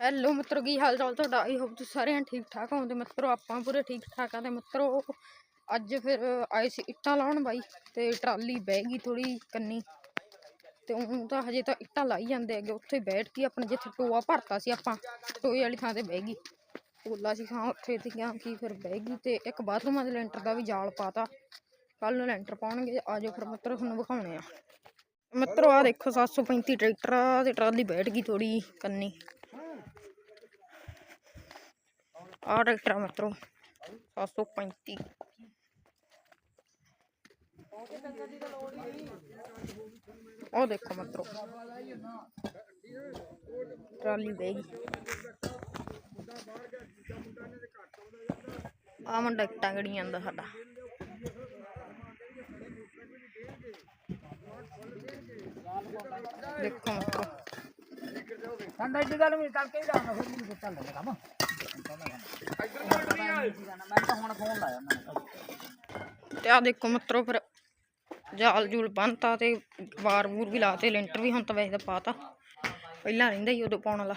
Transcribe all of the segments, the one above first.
Hello ਮਿੱਤਰੋ, ਕੀ ਹਾਲ ਚਾਲ ਤੁਹਾਡਾ? ਆਈ ਹੋਪ ਤੁਸੀਂ ਸਾਰਿਆਂ ਠੀਕ ਠਾਕ ਹੋਵੋਗੇ। ਮਿੱਤਰੋ, ਆਪਾਂ ਪੂਰੇ ਠੀਕ ਠਾਕ ਆ ਤੇ ਮਿੱਤਰੋ, ਅੱਜ ਫਿਰ ਆਏ ਸੀ ਇੱਟਾਂ ਲਾਉਣ ਬਾਈ ਤੇ ਟਰਾਲੀ ਬਹਿ ਗਈ ਥੋੜੀ ਕੰਨੀ। ਤੇ ਉਹ ਤਾਂ ਹਜੇ ਤਾਂ ਇੱਟਾਂ ਲਾਈ ਜਾਂਦੇ ਹੈਗੇ ਉੱਥੇ ਬੈਠ ਕੇ ਆਪਣੇ, ਜਿੱਥੇ ਟੋਆ ਭਰਤਾ ਸੀ ਆਪਾਂ, ਟੋਏ ਵਾਲੀ ਥਾਂ ਤੇ ਬਹਿ ਗਈ। ਪੋਲਾ ਸੀ ਹਾਂ ਉੱਥੇ ਸੀਗੀਆਂ ਕੀ ਫਿਰ ਬਹਿ ਗਈ ਤੇ ਇੱਕ ਬਾਥਰੂਮਾਂ ਦੇ ਲੈਂਟਰ ਦਾ ਵੀ ਜਾਲ ਪਾਤਾ। ਕੱਲ ਨੂੰ ਲੈਂਟਰ ਪਾਉਣਗੇ ਆਜੋ ਫਿਰ ਮਿੱਤਰੋ, ਤੁਹਾਨੂੰ ਵਿਖਾਉਣੇ ਆ। ਮਿੱਤਰੋ ਆ ਦੇਖੋ 735 ਟਰੈਕਟਰ ਆ, ਤੇ ਟਰਾਲੀ ਬੈਠ ਗਈ ਥੋੜੀ ਕੰਨੀ। ਆ ਟਰੈਕਟਰ ਆ ਮਿੱਤਰੋ 735 ਉਹ ਦੇਖੋ ਮਿੱਤਰੋ ਟਰਾਲੀ ਬਹਿ ਗਈ ਆ ਮੁੰਡਾ ਇੱਟਾਂ ਗੜੀ ਜਾਂਦਾ ਸਾਡਾ ਦੇਖੋ ਮਿੱਤਰੋ ਠੰਡਾ ਦੀ ਗੱਲ ਵੀ ਹੀ ਜਾਣਾ ਫਿਰ ਮੈਨੂੰ ਚੱਲ ਕੰਮ ਮੈਂ ਤਾਂ ਹੁਣ ਫੋਨ ਲਾਇਆ ਉਹਨਾਂ ਤੇ ਆ ਦੇਖੋ ਮਿੱਤਰੋ ਫਿਰ ਜਾਲ ਜੂਲ ਬੰਨਤਾ ਤੇ ਵਾਰ ਵੂਰ ਵੀ ਲਾਤੇ, ਲੈਂਟਰ ਵੀ ਹੁਣ ਤਾਂ ਵੈਸੇ ਤਾਂ ਪਾਤਾ। ਪਹਿਲਾਂ ਰਹਿੰਦਾ ਹੀ ਉਦੋਂ ਪਾਉਣ ਵਾਲਾ।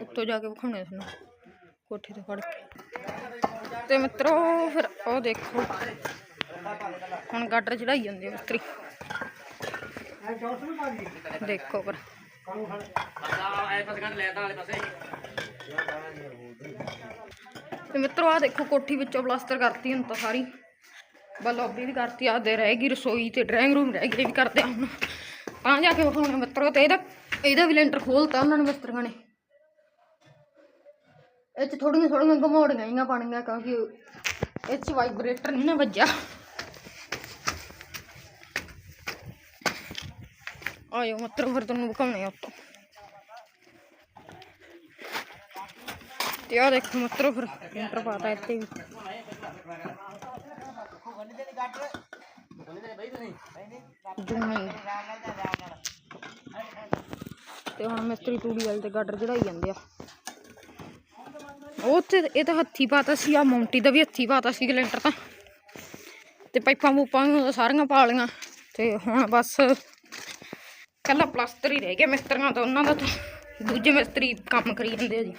ਉੱਤੋਂ ਜਾ ਕੇ ਵਿਖਾਉਣੇ ਤੁਹਾਨੂੰ, ਕੋਠੇ ਤੇ ਫੜ ਕੇ। ਤੇ ਮਿੱਤਰੋ ਫਿਰ ਉਹ ਦੇਖੋ, ਹੁਣ ਗਾਡਰ ਚੜਾਈ ਜਾਂਦੇ ਮਿੱਤਰੀ। ਦੇਖੋ ਫਿਰ। ਤੇ ਮਿੱਤਰੋ ਆ ਦੇਖੋ ਕੋਠੀ ਵਿੱਚੋਂ ਪਲਾਸਟਰ ਕਰਤੀ ਹੁਣ ਤਾਂ ਸਾਰੀ। ਬਸ ਲੌਬੀ ਵੀ ਕਰਤੀ ਆ ਦੇ ਰਹਿ ਗਈ ਰਸੋਈ ਤੇ ਡਰਾਇੰਗ ਰੂਮ ਰਹਿ ਗਏ ਵੀ ਕਰਦੇ ਹੁਣ। ਤਾਂ ਜਾ ਕੇ ਵਿਖਾਉਣੇ ਮਿੱਤਰੋ, ਤੇ ਇਹਦਾ ਇਹਦਾ ਵੀ ਲੈਂਟਰ ਖੋਲਤਾ ਉਹਨਾਂ ਨੇ ਮਿਸਤਰੀਆਂ ਨੇ। ਇਹ ਚ ਥੋੜੀਆਂ ਥੋੜੀਆਂ ਘਮੋੜੀਆਂਹੀਆਂ ਬਣੀਆਂ ਕਿਉਂਕਿ ਇਹ ਚ ਵਾਈਬ੍ਰੇਟਰ ਨਹੀਂ ਨਾ ਵੱਜਿਆ। ਆਇਓ ਮਿੱਤਰੋ, ਫਿਰ ਤੁਹਾਨੂੰ ਵਿਖਾਉਣੇ ਆ ਉੱਤੋਂ ਤੇ ਆ ਦੇਖੋ ਮਿੱਤਰੋ ਫਿਰ ਲੈਂਟਰ ਪਾਤਾ ਇੱਥੇ ਵੀ ਜੂਮੀ ਤੇ ਹੁਣ ਮਿਸਤਰੀ ਤੂੜੀ ਵਾਲੇ ਤੇ ਗਾਡਰ ਚੜਾਈ ਜਾਂਦੇ ਆ ਉਹ ਉੱਥੇ ਇਹ ਤਾਂ ਹੱਥੀ ਪਾਤਾ ਸੀ ਆ ਮੌਂਟੀ ਦਾ ਵੀ ਹੱਥੀ ਪਾਤਾ ਸੀ ਲੈਂਟਰ ਤਾਂ ਤੇ ਪਾਈਪਾਂ ਪੂਪਾਂ ਵੀ ਉਹ ਸਾਰੀਆਂ ਪਾ ਲਈਆਂ ਤੇ ਹੁਣ ਬਸ ਕੱਲਾ ਪਲਾਸਟਰ ਹੀ ਰਹਿ ਗਿਆ ਮਿਸਤਰੀਆਂ ਦਾ ਉਹਨਾਂ ਦਾ ਤਾਂ ਦੂਜੇ ਮਿਸਤਰੀ ਕੰਮ ਕਰੀ ਜਾਂਦੇ ਆ ਜੀ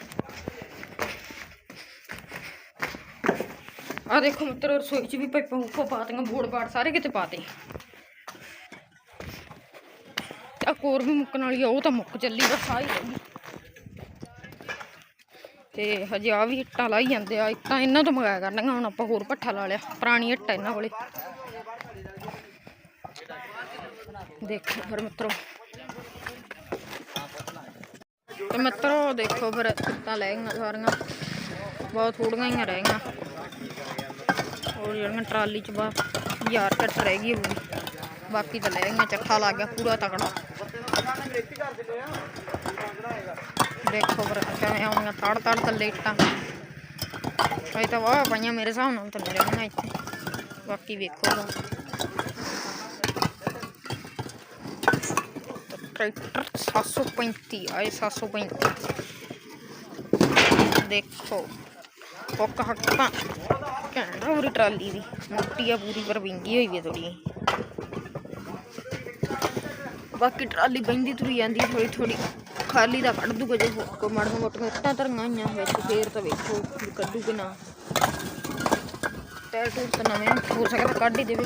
ਆ ਦੇਖੋ ਮਿੱਤਰ, ਰਸੋਈ ਚ ਵੀ ਪਾਈਪਾਂ ਉੱਪਰ ਪਾਤੀਆਂ, ਬੋਰਡ ਬਾੜ ਸਾਰੇ ਕਿਤੇ ਪਾਤੇ। ਆ ਕੋਰ ਵੀ ਮੁੱਕਣ ਵਾਲੀ ਆ, ਉਹ ਤਾਂ ਮੁੱਕ ਚੱਲੀ ਬਸ ਆ ਹੀ ਰਹਿ ਤੇ ਹਜੇ ਆ ਵੀ ਇੱਟਾਂ ਲਾਈ ਜਾਂਦੇ ਆ, ਇੱਟਾਂ ਇਹਨਾਂ ਤੋਂ ਮੰਗਾਇਆ ਕਰਨੀਆਂ, ਹੁਣ ਆਪਾਂ ਹੋਰ ਪੱਠਾ ਲਾ ਲਿਆ, ਪੁਰਾਣੀ ਇੱਟ ਇਹਨਾਂ ਕੋਲੇ। ਦੇਖੋ ਫਿਰ ਮਿੱਤਰੋ। ਤੇ ਮਿੱਤਰੋ, ਦੇਖੋ ਫਿਰ ਇੱਟਾਂ ਲੈ ਗਈਆਂ ਸਾਰੀਆਂ, ਬਹੁਤ ਥੋੜੀਆਂ ਹੀ ਰਹਿ ਗਈਆਂ। ਹੋਰ ਜਿਹੜੀਆਂ ਟਰਾਲੀ ਚ ਬਾ ਹਜ਼ਾਰ ਘੱਟ ਰਹਿ ਗਈ ਹੋਊਗੀ। ਬਾਕੀ ਤਾਂ ਲੈ ਗਈਆਂ ਚੱਖਾ ਲੱਗ ਗਿਆ ਪੂਰਾ ਤਕੜਾ। ਦੇਖੋ ਫਿਰ ਕਿਵੇਂ ਆਉਣੀਆਂ, ਤੜ ਤੜ ਥੱਲੇ ਇੱਟਾਂ ਅਜੇ ਤਾਂ ਵਾਹ ਪਾਈਆਂ ਮੇਰੇ ਹਿਸਾਬ ਨਾਲ ਤਾਂ ਨਹੀਂ ਰਹਿਣੀਆਂ ਇੱਥੇ। ਬਾਕੀ ਵੇਖੋ ਤਾਂ ਟਰੈਕਟਰ 735 ਆਏ 735 ਦੇਖੋ, ਹੁੱਕ ਹੱਕ। ਤਾਂ ਘੈਂਟ ਆ ਪੂਰੀ ਟਰਾਲੀ ਦੀ। ਮੋਟੀ ਆ ਪੂਰੀ ਪਰ ਵਿੰਗੀ ਹੋਈ ਵੀ ਥੋੜੀ ਬਾਕੀ ਟਰਾਲੀ ਬੈਂਦੀ ਤੁਰੀ ਜਾਂਦੀ ਥੋੜੀ ਥੋੜੀ ਖਾਲੀ ਦਾ ਕੱਢ ਦੂਗਾ ਜੇ ਹੁੱਕ ਮਾੜੀਆਂ ਮੋਟੀਆਂ ਇੱਟਾਂ ਧਰੀਆਂ ਹੋਈਆਂ ਵਿੱਚ ਫੇਰ ਤਾਂ ਵੇਖੋ ਵੀ ਕੱਢੂ ਕਿ ਨਾ। ਟਾਇਰ ਟੂਰ ਤਾਂ ਨਵੇਂ ਆ, ਹੋ ਸਕਦਾ ਕੱਢ ਹੀ ਦੇਵੇ।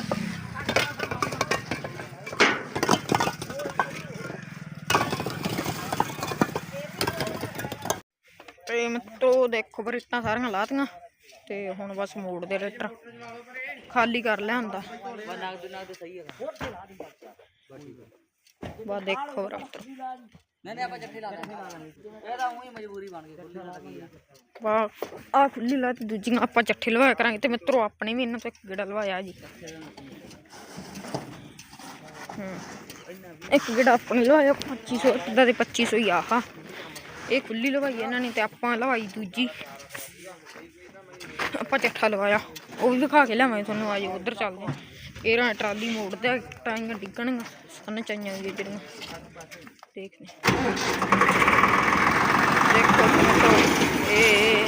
ਤੇ ਮਿੱਤਰੋ ਦੇਖੋ ਪਰ ਇੱਟਾਂ ਸਾਰੀਆਂ ਲਾਤੀਆਂ। ਤੇ ਹੁਣ ਬਸ ਮੋੜ ਦੇ ਲੈਟਰ ਖਾਲੀ ਕਰ ਲਿਆ ਹੁੰਦਾ। ਨਗਦ ਦੇਖੋ ਰੱਤਰ ਨਹੀਂ ਨਹੀਂ ਆਪਾਂ ਜੱਫੀ ਲਾ ਲੈਣੇ ਇਹ ਉਹੀ ਮਜਬੂਰੀ ਬਣ ਗਈ ਖੁੱਲੀ ਲਾ ਗਈ ਵਾਹ ਆ ਖੁੱਲੀ ਲਾ ਤੇ ਦੂਜੀਆਂ ਆਪਾਂ ਚੱਠੇ ਲਵਾਇਆ ਕਰਾਂਗੇ ਤੇ ਮਿੱਤਰੋ, ਆਪਣੇ ਵੀ ਇਹਨਾਂ ਤੋਂ ਇੱਕ ਗੇੜਾ ਲਵਾਇਆ ਜੀ। ਇੱਕ ਗੇੜਾ ਆਪਣੇ ਲਵਾਇਆ 2500 ਦਾ ਤੇ 2500 ਹੀ ਆਹ। ਇਹ ਖੁੱਲੀ ਲਵਾਈ ਇਹਨਾਂ ਨੇ ਤੇ ਆਪਾਂ ਲਵਾਈ ਦੂਜੀ। ਆਪਾਂ ਚੱਠਾ ਲਵਾਇਆ, ਉਹ ਵੀ ਦਿਖਾ ਕੇ ਲਿਆਵਾਂਗੇ ਤੁਹਾਨੂੰ, ਆਜੋ ਉਧਰ ਚੱਲਦੇ ਹਾਂ। ਇਹ ਰਾਂ ਟਰਾਲੀ ਮੋੜਦੇ ਆ ਟਾਈਆਂ ਡਿੱਗਣਗੀਆਂ ਸਨ ਚਾਈਆਂ ਵੀ ਜਿਹੜੀਆਂ। ਦੇਖਦੇ ਹਾਂ। ਦੇਖੋ ਮਿੱਤਰੋ ਇਹ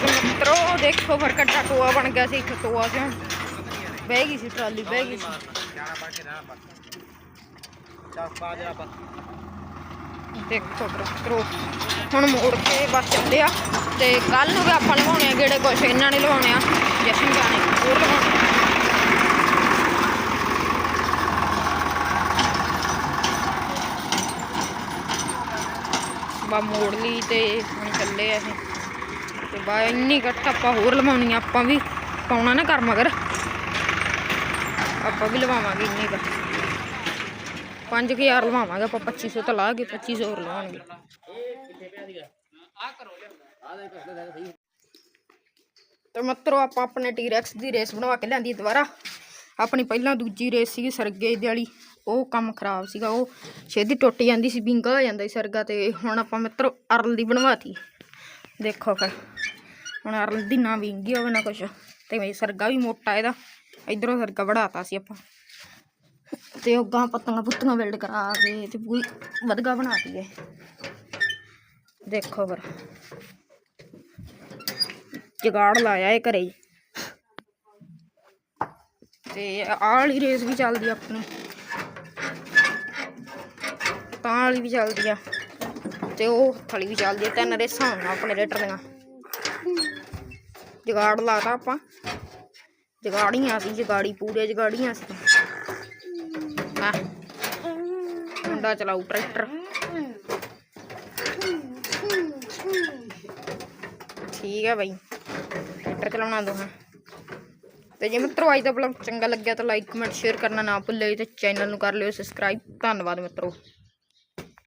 ਤੇ ਮਿੱਤਰੋ, ਦੇਖੋ ਫਿਰ ਕੱਟਾ ਟੋਆ ਬਣ ਗਿਆ ਸੀ ਇੱਥੇ ਟੋਆ ਕਿਉਂ ਬਹਿ ਗਈ ਸੀ, ਟਰਾਲੀ ਬਹਿ ਗਈ ਸੀ। ਚੱਲ ਪਾ ਜਰਾ ਪਾ ਦੇਖੋ ਮਿੱਤਰੋ ਹੁਣ ਮੋੜ ਕੇ ਬਸ ਚੱਲੇ ਆ। ਤੇ ਕੱਲ ਨੂੰ ਵੀ ਆਪਾਂ ਲਵਾਉਣੇ ਆ ਗੇੜੇ ਕੁਛ ਇਹਨਾਂ ਨੇ ਲਵਾਉਣੇ ਆ। ਜਸ਼ਨ ਜਾਣੇ, ਹੋਰ ਲਵਾਉਣੇ ਬਾ ਮੋੜ ਲਈ ਤੇ ਹੁਣ ਚੱਲੇ ਆ ਅਸੀਂ। ਤੇ ਬਾ ਇੰਨੀ ਘੱਟ ਆਪਾਂ ਹੋਰ ਲਵਾਉਣੀ ਆ, ਆਪਾਂ ਵੀ ਪਾਉਣਾ ਨਾ ਕਰ ਮਗਰ। ਆਪਾਂ ਵੀ ਲਵਾਵਾਂਗੇ ਇੰਨੀ ਕੁ 5000 ਲਵਾਵਾਂਗੇ ਆਪਾਂ 2500 ਤਾਂ ਲਾ ਕੇ 2500 ਹੋਰ ਲਵਾਉਣਗੇ। ਤੇ ਮਤਰੋ, ਆਪਾਂ ਆਪਣੇ ਟੀਰੈਕਸ ਦੀ ਰੇਸ ਬਣਵਾ ਕੇ ਲਿਆਂਦੀ ਦੁਬਾਰਾ। ਆਪਣੀ ਪਹਿਲਾਂ ਦੂਜੀ ਰੇਸ ਸੀਗੀ ਸਰਗੇ ਦੀ ਵਾਲੀ, ਉਹ ਕੰਮ ਖਰਾਬ ਸੀਗਾ, ਉਹ ਛੇਦੀ ਟੁੱਟ ਜਾਂਦੀ ਸੀ ਵਿੰਗਾ ਹੋ ਜਾਂਦਾ ਸੀ ਸਰਗਾ ਤੇ, ਹੁਣ ਆਪਾਂ ਮਿੱਤਰੋ ਅਰਲ ਦੀ ਬਣਵਾਤੀ। ਦੇਖੋ ਫਿਰ, ਹੁਣ ਅਰਲ ਦੀ ਨਾ ਵਿੰਗੀ ਹੋਵੇ ਨਾ ਕੁਛ, ਤੇ ਮੇਰੀ ਸਰਗਾ ਵੀ ਮੋਟਾ ਇਹਦਾ, ਇਧਰੋਂ ਸਰਗਾ ਵੜਾਤਾ ਸੀ ਆਪਾਂ। ਤੇ ਉਹ ਗਾਂ ਪੁੱਤਾਂ ਬਿਲਡ ਕਰਾ ਕੇ ਤੇ ਪੂਰੀ ਵਧਗਾ ਬਣਾਤੀ ਹੈ ਦੇਖੋ ਫਿਰ। ਜਗਾੜ ਲਾਇਆ ਇਹ ਘਰੇ ਹੀ। ਤੇ ਆਹ ਵਾਲੀ ਰੇਸ ਵੀ ਚੱਲਦੀ ਆਪਣੀ। ਤਾਂ ਵਾਲੀ ਵੀ ਚੱਲਦੀ ਆ। ਤੇ ਉਹ ਥਲੀ ਵੀ ਚੱਲਦੀ ਆ, ਤਿੰਨ ਰੇਸਾਂ ਹੋਣੀਆਂ ਆਪਣੇ ਰੇਟਰ ਦੀਆਂ। ਜਗਾੜ ਲਾਤਾ ਆਪਾਂ। ਜਗਾੜੀਆਂ ਸੀ, ਜਗਾੜੀ ਪੂਰੇ ਜਗਾੜੀਆਂ ਸੀ। ਆ ਮੁੰਡਾ ਚਲਾਊ ਟਰੈਕਟਰ। ਠੀਕ ਹੈ ਬਾਈ। ਟਰੈਕਟਰ ਚਲਾਉਣਾ ਦੋਹਾਂ। ਤੇ ਜੇ ਮਿੱਤਰੋ, ਅੱਜ ਦਾ ਵਲੌਗ ਚੰਗਾ ਲੱਗਿਆ ਤਾਂ ਲਾਈਕ ਕਮੈਂਟ ਸ਼ੇਅਰ ਕਰਨਾ ਨਾ ਭੁੱਲਿਓ ਤੇ ਚੈਨਲ ਨੂੰ ਕਰ ਲਿਓ ਸਬਸਕ੍ਰਾਈਬ ਧੰਨਵਾਦ ਮਿੱਤਰੋ।